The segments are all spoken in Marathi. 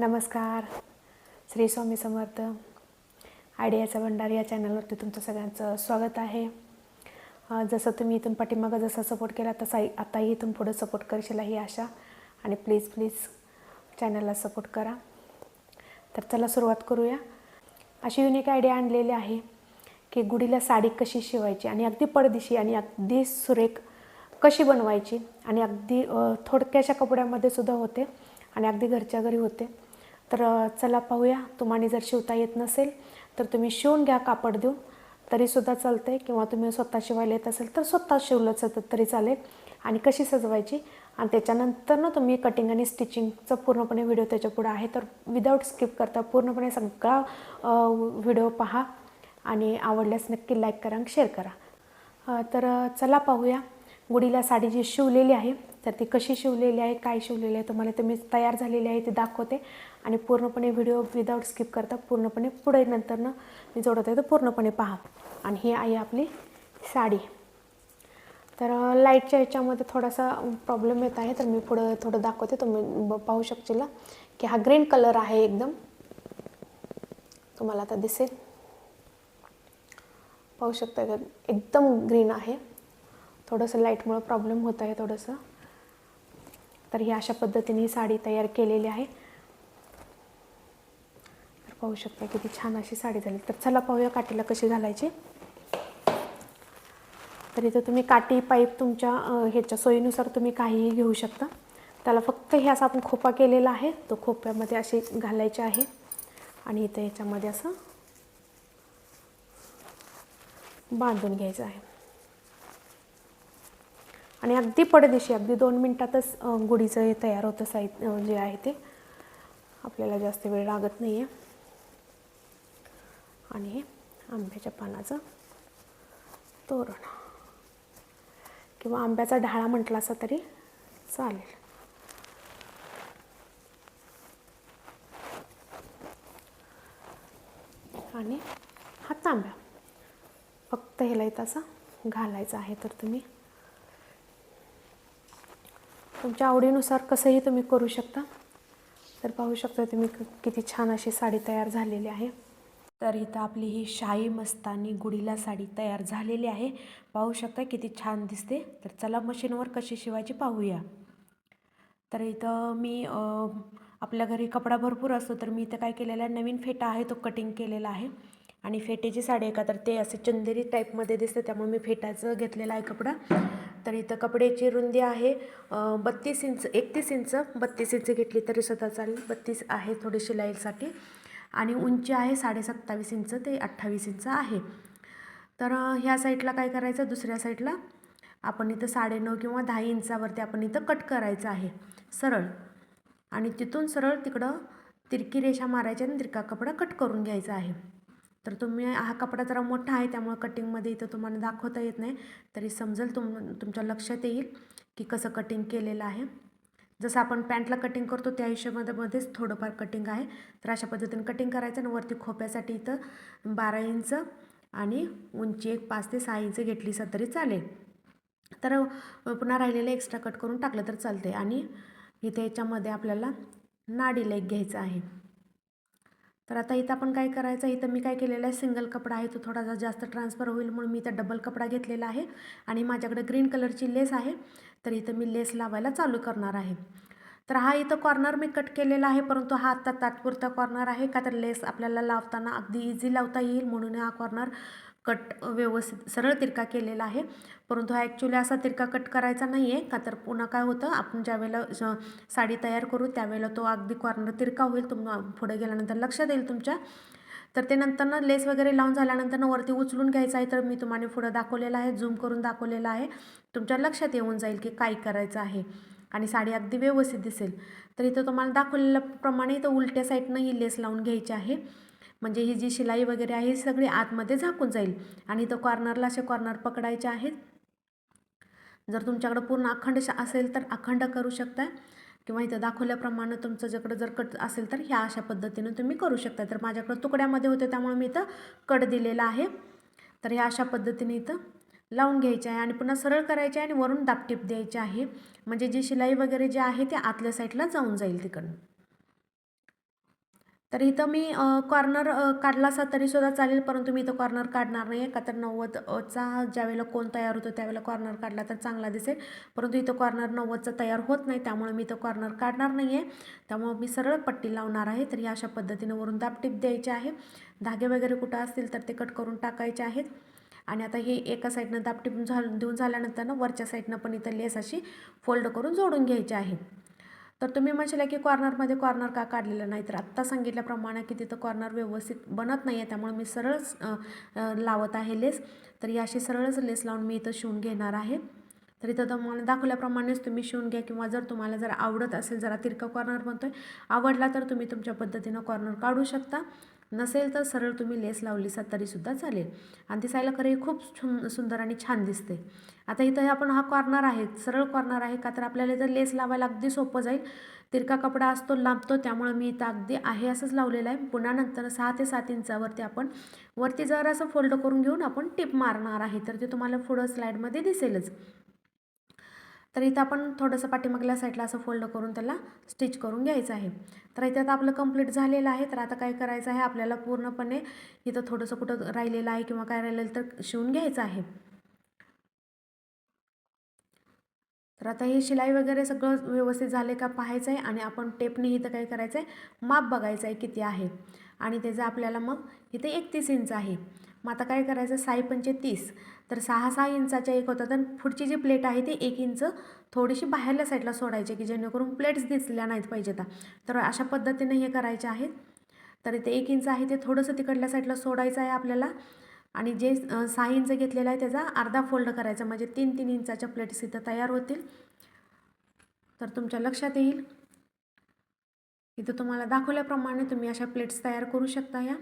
नमस्कार. श्री स्वामी समर्थ. आयडियाचा भंडार या चॅनलवरती तुमचं सगळ्यांचं स्वागत आहे. जसं तुम्ही इथून पाठीमागं जसा सपोर्ट केला तसा आताही इथून पुढं सपोर्ट करशील ही आशा. आणि प्लीज प्लीज चॅनलला सपोर्ट करा. तर चला सुरुवात करूया. अशी युनिक आयडिया आणलेली आहे की गुढीला साडी कशी शिवायची आणि अगदी पडदिशी आणि अगदी सुरेख कशी बनवायची आणि अगदी थोडक्याशा कपड्यामध्ये सुद्धा होते आणि अगदी घरच्या घरी होते. तर चला पाहूया. तुम्हाला जर शिवता येत नसेल तर तुम्ही शिवून घ्या कापड देऊन. तरीसुद्धा चालते किंवा तुम्ही स्वतः शिवायला येत असेल तर स्वतः शिवलं तर तरी चालेल. आणि कशी सजवायची? आणि त्याच्यानंतर ना तुम्ही कटिंग आणि स्टिचिंगचा पूर्णपणे व्हिडिओ त्याच्यापुढे आहे. तर विदाऊट स्किप करता पूर्णपणे सगळा व्हिडिओ पहा. आणि आवडल्यास नक्की लाईक करा आणि शेअर करा. तर चला पाहूया. गुढीला साडी जी शिवलेली आहे तर ती कशी शिवलेली आहे काय शिवलेली आहे तुम्हाला ते मी तयार झालेली आहे ते दाखवते. आणि पूर्णपणे व्हिडिओ विदाऊट स्किप करता पूर्णपणे पुढे नंतरनं मी जोडत आहे तर पूर्णपणे पहा. आणि ही आहे आपली साडी. तर लाईटच्या ह्याच्यामध्ये थोडासा प्रॉब्लेम येत आहे तर मी पुढं थोडं दाखवते. तुम्ही ब- पाहू शकशील की हा ग्रीन कलर आहे एकदम. तुम्हाला आता दिसेल. पाहू शकता का? एकदम ग्रीन आहे. थोडंसं लाईटमुळं प्रॉब्लेम होत आहे थोडंसं. तर ही अशा पद्धतीने ही साडी तयार केलेली आहे. तर पाहू शकता किती छान अशी साडी झाली. तर चला पाहूया काठीला कशी घालायची. तर इथं तुम्ही काठी पाईप तुमच्या ह्याच्या सोयीनुसार तुम्ही काहीही घेऊ शकता. त्याला फक्त हे असं आपण खोपा केलेला आहे. तो खोप्यामध्ये अशी घालायचे आहे. आणि इथं ह्याच्यामध्ये असं बांधून घ्यायचं आहे. आणि अगदी पडदेशी अगदी दोन मिनटातच गुढीचं हे तयार होतं साहित्य जे आहे ते. आपल्याला जास्त वेळ लागत नाही आहे आणि हे आंब्याच्या पानाचं तोरण. किंवा आंब्याचा ढाळा म्हटला असा तरी चालेल. आणि हा तांब्या फक्त ह्याला इथं असं घालायचं आहे तर तुम्ही तुमच्या आवडीनुसार कसंही तुम्ही करू शकता. तर पाहू शकता तुम्ही क- किती छान अशी साडी तयार झालेली आहे. तर इथं आपली ही शाही मस्तानी गुढीला साडी तयार झालेली आहे. पाहू शकता किती छान दिसते. तर चला मशीनवर कशी शिवायची पाहूया. तर इथं मी आपल्या घरी कपडा भरपूर असतो तर मी इथं काय केलेला आहे नवीन फेटा आहे तो कटिंग केलेला आहे. आणि फेटेची साडी आहे का तर ते असे चंदेरी टाईपमध्ये दिसते. त्यामुळे मी फेटाचं घेतलेला आहे कपडा. तर इथं कपड्याची रुंदी आहे. बत्तीस इंच एकतीस इंच बत्तीस इंच घेतली तरी सुद्धा चालेल. बत्तीस आहे थोडी शिलाईसाठी आणि उंची आहे साडे सत्तावीस इंच ते अठ्ठावीस इंच आहे. तर ह्या साईडला काय करायचं? दुसऱ्या साईडला आपण इथं साडेनऊ किंवा दहा इंचावरती आपण इथं कट करायचं आहे. सरळ. आणि तिथून सरळ तिकडं तिरकी रेषा मारायच्या आणि तिरका कपडा कट करून घ्यायचा आहे. तर तुम्ही हा कपडा जरा मोठा आहे त्यामुळे कटिंगमध्ये इथं तुम्हाला दाखवता येत नाही. तरी समजेल तुम तुमच्या लक्षात येईल की कसं कटिंग केलेलं आहे. जसं आपण पॅन्टला कटिंग करतो त्या हिशोबामध्येच मध्येच थोडंफार कटिंग आहे. तर अशा पद्धतीने कटिंग करायचं आणि वरती खोप्यासाठी इथं बारा इंच आणि उंची एक पाच ते सहा इंच घेतली तरी चालेल. तर पुन्हा राहिलेलं एक्स्ट्रा कट करून टाकलं तर चालते आणि इथे याच्यामध्ये आपल्याला नाडीला एक घ्यायचं आहे. तर आता इथं आपण काय करायचं? इथं मी काय केलेलं आहे? सिंगल कपडा आहे. तो थोडासा जास्त ट्रान्सफर होईल म्हणून मी इथं डबल कपडा घेतलेला आहे आणि माझ्याकडे ग्रीन कलरची लेस आहे. तर इथं मी लेस लावायला चालू करणार आहे. तर हा इथं कॉर्नर मी कट केलेला आहे परंतु हा आत्ता तात्पुरता कॉर्नर आहे. का तर लेस आपल्याला लावताना अगदी इझी लावता येईल म्हणून हा कॉर्नर कट व्यवस्थित सरळ तिरका केलेला आहे. परंतु हा ॲक्च्युली असा तिरका कट करायचा नाही आहे का तर पुन्हा काय होतं आपण ज्यावेळेला साडी तयार करू त्यावेळेला तो अगदी कॉर्नर तिरका होईल तुम पुढे गेल्यानंतर लक्षात येईल तुमच्या. तर ते नंतरनं लेस वगैरे लावून झाल्यानंतर वरती उचलून घ्यायचं आहे तर मी तुम्हाला पुढं दाखवलेलं आहे झूम करून दाखवलेलं आहे. तुमच्या लक्षात येऊन जाईल की काय करायचं आहे. आणि साडी अगदी व्यवस्थित दिसेल. तर इथं तुम्हाला दाखवलेल्याप्रमाणे इथं उलट्या साईडनं ही लेस लावून घ्यायची आहे. म्हणजे ही जी शिलाई वगैरे आहे ही सगळी आतमध्ये झाकून जाईल. आणि इथं कॉर्नरला असे कॉर्नर पकडायचे आहेत. जर तुमच्याकडं पूर्ण अखंड असेल तर अखंड करू शकता किंवा इथं दाखवल्याप्रमाणे जकडं जर कट असेल तर ह्या अशा पद्धतीनं तुम्ही करू शकता तर माझ्याकडं तुकड्यामध्ये होते त्यामुळे मी इथं कट दिलेला आहे. तर ह्या अशा पद्धतीने इथं लावून घ्यायचे आहे आणि पुन्हा सरळ करायचे आहे आणि वरून दापटीप द्यायचे आहे. म्हणजे जी शिलाई वगैरे जे आहे ते आतल्या साईडला जाऊन जाईल तिकडनं. तर इथं मी कॉर्नर काढला असता तरीसुद्धा चालेल परंतु मी इथं कॉर्नर काढणार नाही आहे का तर नव्वदचा ज्यावेळेला कोण तयार होतो त्यावेळेला कॉर्नर काढला तर चांगला दिसेल. परंतु इथं कॉर्नर नव्वदचा तयार होत नाही त्यामुळे मी इथं कॉर्नर काढणार नाही आहे त्यामुळे मी सरळ पट्टी लावणार आहे. तर या अशा पद्धतीनं वरून दाबटीप द्यायचे आहे. धागे वगैरे कुठं असतील तर ते कट करून टाकायचे आहेत. आणि आता हे एका साईडनं दापटी झाल देऊन झाल्यानंतर ना वरच्या साईडनं पण इथं लेस अशी फोल्ड करून जोडून घ्यायची आहे. तर तुम्ही म्हणशील की कॉर्नरमध्ये कॉर्नर का काढलेलं नाही? तर आत्ता सांगितल्याप्रमाणे की तिथं कॉर्नर व्यवस्थित बनत नाही आहे त्यामुळे मी सरळच लावत आहे लेस तर ही अशी सरळच लेस लावून मी इथं शिवून घेणार आहे. तर इथं तुम्हाला दाखवल्याप्रमाणेच तुम्ही शिवून घ्या किंवा जर तुम्हाला जर आवडत असेल जरा तिरका कॉर्नर बनतोय आवडला तर तुम्ही तुमच्या पद्धतीनं कॉर्नर काढू शकता. नसेल तर सरळ तुम्ही लेस लावली सा तरीसुद्धा चालेल. आणि दिसायला खरं खूप सुंदर आणि छान दिसते आता इथं आपण हा कॉर्नर आहे सरळ कॉर्नर आहे का तर आपल्याला इथं लेस लावायला अगदी सोपं जाईल. तिरका कपडा असतो लांबतो त्यामुळे मी इथं अगदी आहे असंच लावलेलं आहे. पुन्हा नंतर सहा ते सात इंचावरती आपण वरती जर असं फोल्ड करून घेऊन आपण टिप मारणार आहे. तर ते तुम्हाला पुढं स्लाईडमध्ये दिसेलच. तर इथं आपण थोडंसं पाठीमागल्या साईडला असं फोल्ड करून त्याला स्टिच करून घ्यायचं आहे. तर इथं आता आपलं कंप्लीट झालेलं आहे. तर आता काय करायचं आहे? आपल्याला पूर्णपणे इथं थोडंसं कुठं राहिलेलं आहे किंवा काय राहिलेलं तर शिवून घ्यायचं आहे. तर आता हे शिलाई वगैरे सगळं व्यवस्थित झाले का पाहायचं आहे आणि आपण टेपने इथं काय करायचं आहे माप बघायचं आहे किती आहे. आणि त्याचं आपल्याला मग इथे एकतीस इंच आहे. मग आता काय करायचं? साई पंचे तीस. तर सहा सहा इंचाच्या एक होता. तर पुढची जी प्लेट आहे ती एक इंच थोडीशी बाहेरल्या साईडला सोडायची की जेणेकरून प्लेट्स दिसल्या नाहीत पाहिजे तर अशा पद्धतीने हे करायचे आहेत. तर इथे एक इंच आहे ते थोडंसं तिकडल्या साईडला सोडायचं आहे आपल्याला. आणि जे सहा इंच घेतलेलं आहे त्याचा अर्धा फोल्ड करायचा. म्हणजे तीन तीन इंचाच्या प्लेट्स इथं तयार होतील. तर तुमच्या लक्षात येईल. इथं तुम्हाला दाखवल्याप्रमाणे तुम्ही अशा प्लेट्स तयार करू शकता या.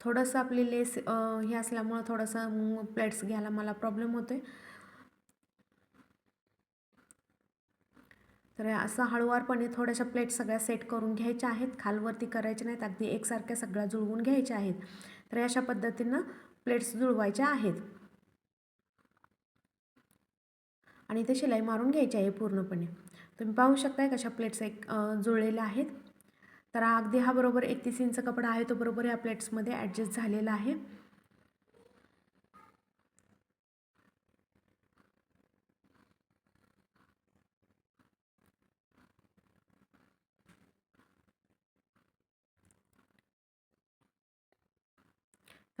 थोडंसं आपली लेस हे असल्यामुळं थोडंसं प्लेट्स घ्यायला मला प्रॉब्लेम होतो आहे तर असं हळूवारपणे थोड्याशा प्लेट सगळ्या सेट करून घ्यायच्या आहेत. खालवरती करायच्या नाहीत. अगदी एकसारख्या सगळ्या जुळवून घ्यायच्या आहेत. तर अशा पद्धतीनं प्लेट्स जुळवायच्या आहेत. आणि ते शिलाई मारून घ्यायची आहे पूर्णपणे. तुम्ही पाहू शकताय कशा प्लेट्स एक जुळलेल्या आहेत. तर अगदी हा बरोबर एकतीस इंच कपडा आहे तो बरोबर या प्लेट्समध्ये ॲडजस्ट झालेला आहे.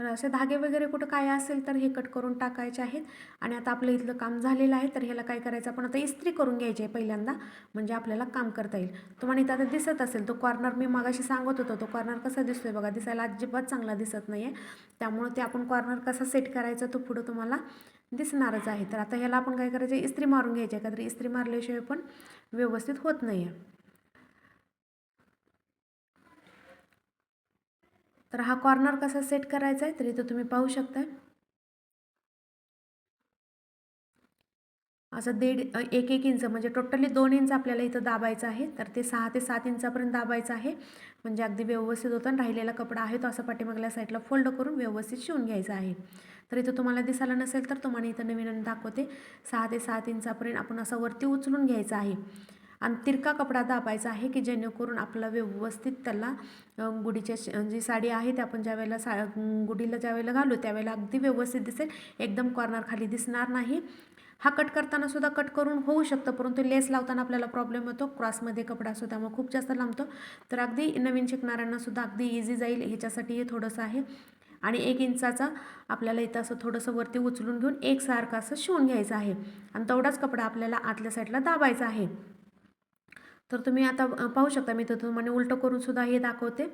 तर असे धागे वगैरे कुठं काय असेल तर हे कट करून टाकायचे आहेत. आणि आता आपलं इथलं काम झालेलं आहे तर ह्याला काय करायचं आपण आता इस्त्री करून घ्यायची आहे पहिल्यांदा म्हणजे आपल्याला काम करता येईल. तुम्हाला इथं आता दिसत असेल तो कॉर्नर मी मागाशी सांगत होतो तो कॉर्नर कसा दिसतोय बघा दिसायला अजिबात चांगला दिसत नाही आहे त्यामुळं ते आपण कॉर्नर कसा सेट करायचा तो पुढं तुम्हाला दिसणारच आहे. तर आता ह्याला आपण काय करायचं इस्त्री मारून घ्यायची आहे का तर इस्त्री मारल्याशिवाय पण व्यवस्थित होत नाही आहे तर हा कॉर्नर कसा सेट करायचा आहे तर इथं तुम्ही पाहू शकता असं दीड एक एक इंच म्हणजे टोटली दोन इंच आपल्याला इथं दाबायचं आहे. तर ते सहा ते सात इंचापर्यंत दाबायचं आहे. म्हणजे अगदी व्यवस्थित होतं. राहिलेला कपडा आहे तो असं पाठीमागल्या साईडला फोल्ड करून व्यवस्थित शिवून घ्यायचा आहे. तर इथं तुम्हाला दिसायला नसेल तर तुम्हाला इथं नवीन दाखवते. सहा ते सात इंचापर्यंत आपण असं वरती उचलून घ्यायचं आहे. आणि तिरका कपडा दाबायचा आहे की जेणेकरून आपला व्यवस्थित त्याला गुढीच्या जी साडी आहे ते आपण ज्यावेळेला सा गुढीला ज्यावेळेला घालू त्यावेळेला अगदी व्यवस्थित दिसेल. एकदम कॉर्नर खाली दिसणार नाही. हा कट करताना सुद्धा कट करून होऊ शकतं परंतु लेस लावताना आपल्याला प्रॉब्लेम होतो क्रॉसमध्ये कपडा असतो त्यामुळे खूप जास्त लांबतो. तर अगदी नवीन शिकणाऱ्यांना सुद्धा अगदी इझी जाईल. ह्याच्यासाठी हे थोडंसं आहे. आणि एक इंचाचा आपल्याला इथं असं थोडंसं वरती उचलून घेऊन एकसारखं असं शिवून घ्यायचं आहे. आणि तेवढाच कपडा आपल्याला आतल्या साईडला दाबायचा आहे. तर तुम्ही आता पाहू शकता मी तर तुम्हाला उलटं करून सुद्धा हे दाखवते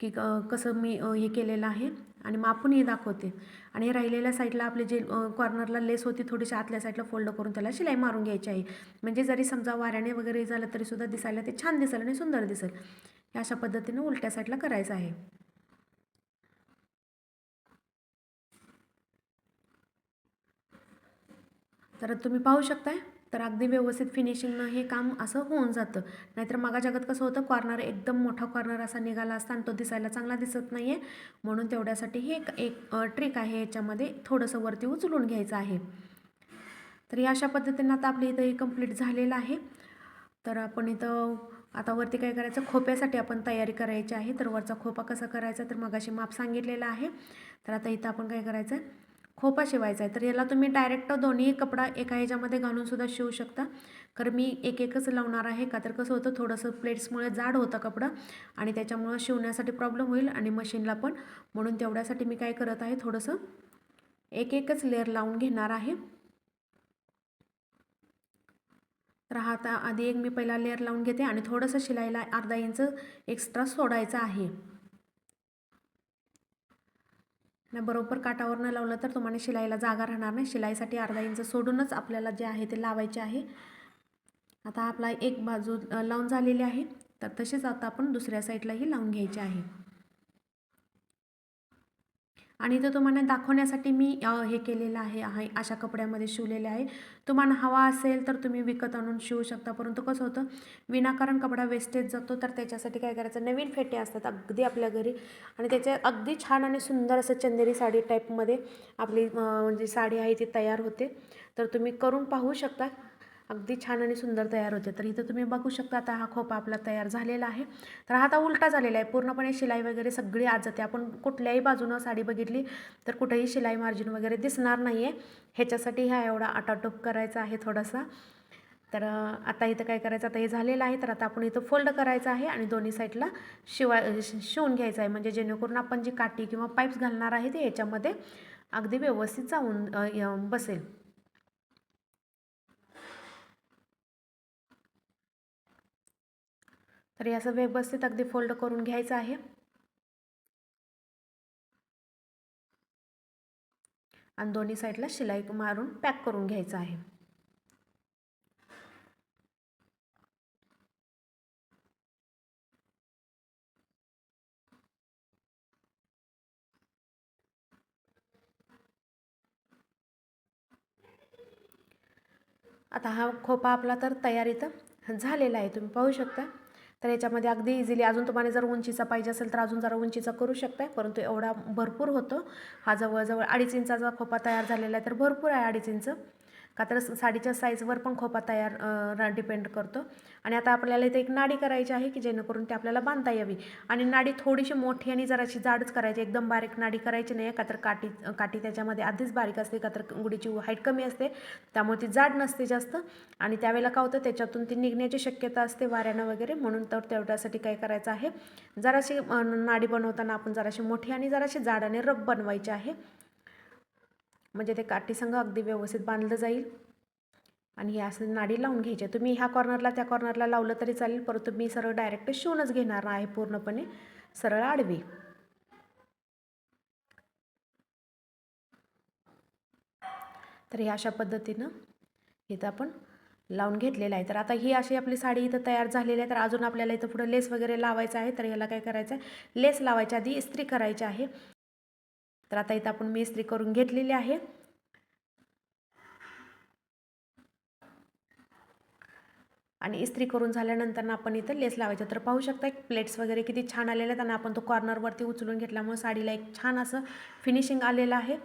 की कसं मी हे केलेलं आहे आणि मापूनही दाखवते. आणि राहिलेल्या साईडला आपले जे कॉर्नरला लेस होती थोडीशी आतल्या साईडला फोल्ड करून त्याला शिलाई मारून घ्यायची आहे. म्हणजे जरी समजा वाऱ्याने वगैरे झालं तरीसुद्धा दिसायला ते छान दिसेल आणि सुंदर दिसेल. हे अशा पद्धतीने उलट्या साईडला करायचं आहे. तर तुम्ही पाहू शकताय तर अगदी व्यवस्थित फिनिशिंगनं हे काम असं होऊन जातं. नाहीतर मागा जगात कसं होतं कॉर्नर एकदम मोठा कॉर्नर असा निघाला असता आणि तो दिसायला चांगला दिसत नाही आहे म्हणून तेवढ्यासाठी हे एक एक ट्रिक आहे याच्यामध्ये थोडंसं वरती उचलून घ्यायचं आहे. तर या अशा पद्धतीनं आता आपल्या इथं हे कंप्लीट झालेलं आहे. तर आपण इथं आता वरती काय करायचं? खोप्यासाठी आपण तयारी करायची आहे. तर वरचा खोपा कसा करायचा? तर मगाशी माप सांगितलेलं आहे. तर आता इथं आपण काय करायचं? खोपा शिवायचा आहे. तर याला तुम्ही डायरेक्ट दोन्ही कपडा एका ह्याच्यामध्ये घालून सुद्धा शिवू शकता. कारण मी एक एकच लावणार आहे. का तर कसं होतं थोडंसं प्लेट्समुळे जाड होतं कपडा आणि त्याच्यामुळं शिवण्यासाठी प्रॉब्लेम होईल आणि मशीनला पण. म्हणून तेवढ्यासाठी मी काय करत आहे थोडंसं एक एकच लेअर लावून घेणार आहे. तर हा आता आधी एक मी पहिला लेअर लावून घेते आणि थोडंसं शिलाईला अर्धा इंच एक्स्ट्रा सोडायचं आहे. नाही बरोबर काटावर न लावलं तर तुम्हाला शिलाईला जागा राहणार नाही. शिलाईसाठी अर्धा इंच सोडूनच आपल्याला जे आहे ते लावायचे आहे. आता आपला एक बाजू लावून झालेली आहे. तर तसेच आता आपण दुसऱ्या साईडलाही लावून घ्यायचे आहे. आणि इथं तुम्हाला दाखवण्यासाठी मी हे केलेलं आहे आहे अशा कपड्यामध्ये शिवलेले आहे. तुम्हाला हवा असेल तर तुम्ही विकत आणून शिवू शकता परंतु कसं होतं विनाकारण कपडा वेस्टेज जातो तर त्याच्यासाठी काय करायचं नवीन फेटे असतात अगदी आपल्या घरी. आणि त्याचे अगदी छान आणि सुंदर असं चंदेरी साडी टाईपमध्ये आपली जी म्हणजे साडी आहे ती तयार होते. तर तुम्ही करून पाहू शकता. अगदी छान आणि सुंदर तयार होते. तर इथं तुम्ही बघू शकता आता हा खोपा आपला तयार झालेला आहे. तर हा आता उलटा झालेला आहे. पूर्णपणे शिलाई वगैरे सगळी आज जाते आपण कुठल्याही बाजूनं साडी बघितली तर कुठेही शिलाई मार्जिन वगैरे दिसणार नाही आहे ह्याच्यासाठी ह्या एवढा आटाटोप करायचा आहे थोडासा. तर आता इथं काय करायचं? आता हे झालेलं आहे. तर आता आपण इथं फोल्ड करायचं आहे आणि दोन्ही साईडला शिवा शिवून घ्यायचं आहे. म्हणजे जेणेकरून आपण जी काठी किंवा पाईप्स घालणार आहे ते ह्याच्यामध्ये अगदी व्यवस्थित जाऊन बसेल. तर असं व्यवस्थित अगदी फोल्ड करून घ्यायचं आहे. आणि दोन्ही साईडला शिलाई मारून पॅक करून घ्यायचं आहे. आता हा खोपा आपला तर तयार इथं झालेला आहे तुम्ही पाहू शकता. तर याच्यामध्ये अगदी इझिली अजून तुम्हाला जर उंचीचा पाहिजे असेल तर अजून जरा उंचीचा करू शकताय परंतु एवढा भरपूर होतो. हा जवळजवळ अडीच इंचाचा खोपा तयार झालेला आहे तर भरपूर आहे अडीच इंच. का तर साडीच्या साईजवर पण खोपा तयार डिपेंड करतो. आणि आता आपल्याला इथे एक नाडी करायची आहे की जेणेकरून ती आपल्याला बांधता यावी. आणि नाडी थोडीशी मोठी आणि जराशी जाडच करायची एकदम बारीक नाडी करायची नाही का तर काठी काठी त्याच्यामध्ये आधीच बारीक असते का तर गुडीची हाईट कमी असते त्यामुळे ती जाड नसते जास्त. आणि त्यावेळेला का होतं त्याच्यातून ती निघण्याची शक्यता असते वाऱ्यानं वगैरे म्हणून तर तेवढ्यासाठी काय करायचं आहे जराशी नाडी बनवताना आपण जराशी मोठी आणि जराशी जाड आणि रब बनवायची आहे. म्हणजे ते काठीसंग अगदी व्यवस्थित बांधलं जाईल. आणि हे असं नाडी लावून घ्यायचे. तुम्ही ह्या कॉर्नरला त्या कॉर्नरला लावलं तरी चालेल. परंतु मी सरळ डायरेक्ट शिवूनच घेणार आहे पूर्णपणे. सरळ आडवी. तर हे अशा पद्धतीनं इथं आपण लावून घेतलेलं आहे. तर आता ही अशी आपली साडी इथं तयार झालेली आहे. तर अजून आपल्याला इथं पुढं लेस वगैरे लावायचं आहे. तर ह्याला काय करायचं आहे लेस लावायच्या आधी इस्त्री करायची आहे. तर आता इथं आपण मी इस्त्री करून घेतलेली आहे. आणि इस्त्री करून झाल्यानंतर आपण इथं लेस लावायचं. तर पाहू शकता एक प्लेट्स वगैरे किती छान आलेले आहेत आणि आपण तो कॉर्नरवरती उचलून घेतल्यामुळे साडीला एक छान असं फिनिशिंग आलेलं आहे.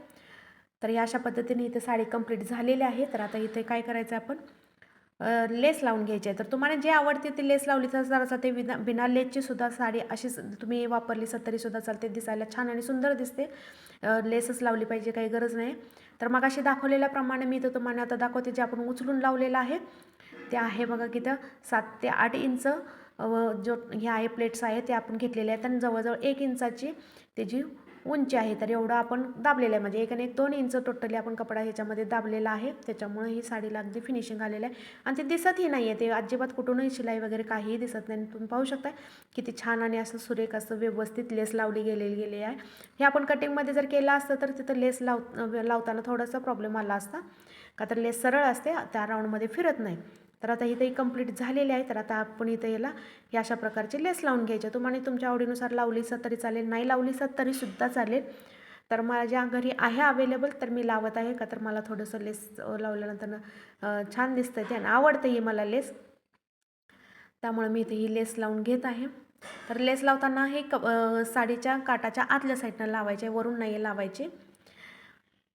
तर या अशा पद्धतीने इथे साडी कंप्लीट झालेली आहे. तर आता इथे काय करायचं आपण? लेस लावून घ्यायची. आहे तर तुम्हाला जे आवडते ते लेस लावली तर जरासा ते विना बिना लेसची सुद्धा साडी अशीच तुम्ही वापरली तरी तरीसुद्धा चालते दिसायला छान आणि सुंदर दिसते. लेसच लावली पाहिजे काही गरज नाही. तर मग अशी दाखवलेल्याप्रमाणे मी तर तुम्हाला आता दाखवते जे आपण उचलून लावलेलं आहे. ते आहे बघा की तर सात ते आठ इंच जो हे आहे प्लेट्स आहे ते आपण घेतलेले आहेत. आणि जवळजवळ एक इंचाची त्याची उंची आहे तर एवढं आपण दाबलेलं आहे. म्हणजे एकाने एक दोन इंच टोटली आपण कपडा ह्याच्यामध्ये दाबलेला आहे. त्याच्यामुळे ही साडीला अगदी फिनिशिंग आलेलं आहे. आणि ते दिसतही नाही आहे ते अजिबात कुठूनही शिलाई वगैरे काहीही दिसत नाही. तुम्ही पाहू शकता किती छान आणि असं सुरेख असं व्यवस्थित लेस लावली गेलेली गेली आहे. हे आपण कटिंगमध्ये जर केलं असतं तर तिथं लेस लाव लावताना थोडासा प्रॉब्लेम आला असता. का तर लेस सरळ असते त्या राऊंडमध्ये फिरत नाही. तर आता इथे कंप्लीट झालेले आहे. तर आता आपण इथे याला या अशा प्रकारचे लेस लावून घ्यायचे. तुम्हाला तुमच्या आवडीनुसार लावलीस तरी चालेल नाही लावलीस तरीसुद्धा चालेल. तर माझ्या घरी आहे अवेलेबल तर मी लावत आहे का? तर मला थोडंसं लेस लावल्यानंतर छान दिसतं ते आणि आवडतं मला लेस त्यामुळे मी इथे ही लेस लावून घेत आहे. तर लेस लावताना हे क साडीच्या काटाच्या आतल्या साईडनं लावायचे वरून नाही लावायचे.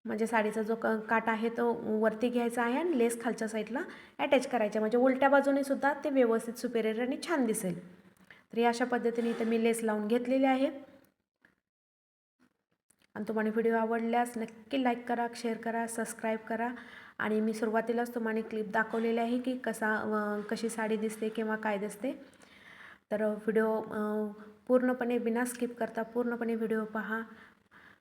म्हणजे साडीचा जो क काट आहे तो वरती घ्यायचा आहे आणि लेस खालच्या साईडला अटॅच करायचे म्हणजे उलट्या बाजूने सुद्धा ते व्यवस्थित सुपेरियर आणि छान दिसेल. तर अशा पद्धतीने इथं मी लेस लावून घेतलेली आहे. आणि तुम्हाला व्हिडिओ आवडल्यास नक्की लाईक करा शेअर करा सबस्क्राईब करा. आणि मी सुरुवातीलाच तुम्हाला क्लिप दाखवलेली आहे की कसा कशी साडी दिसते किंवा काय दिसते. तर व्हिडिओ पूर्णपणे बिना स्किप करता पूर्णपणे व्हिडिओ पहा.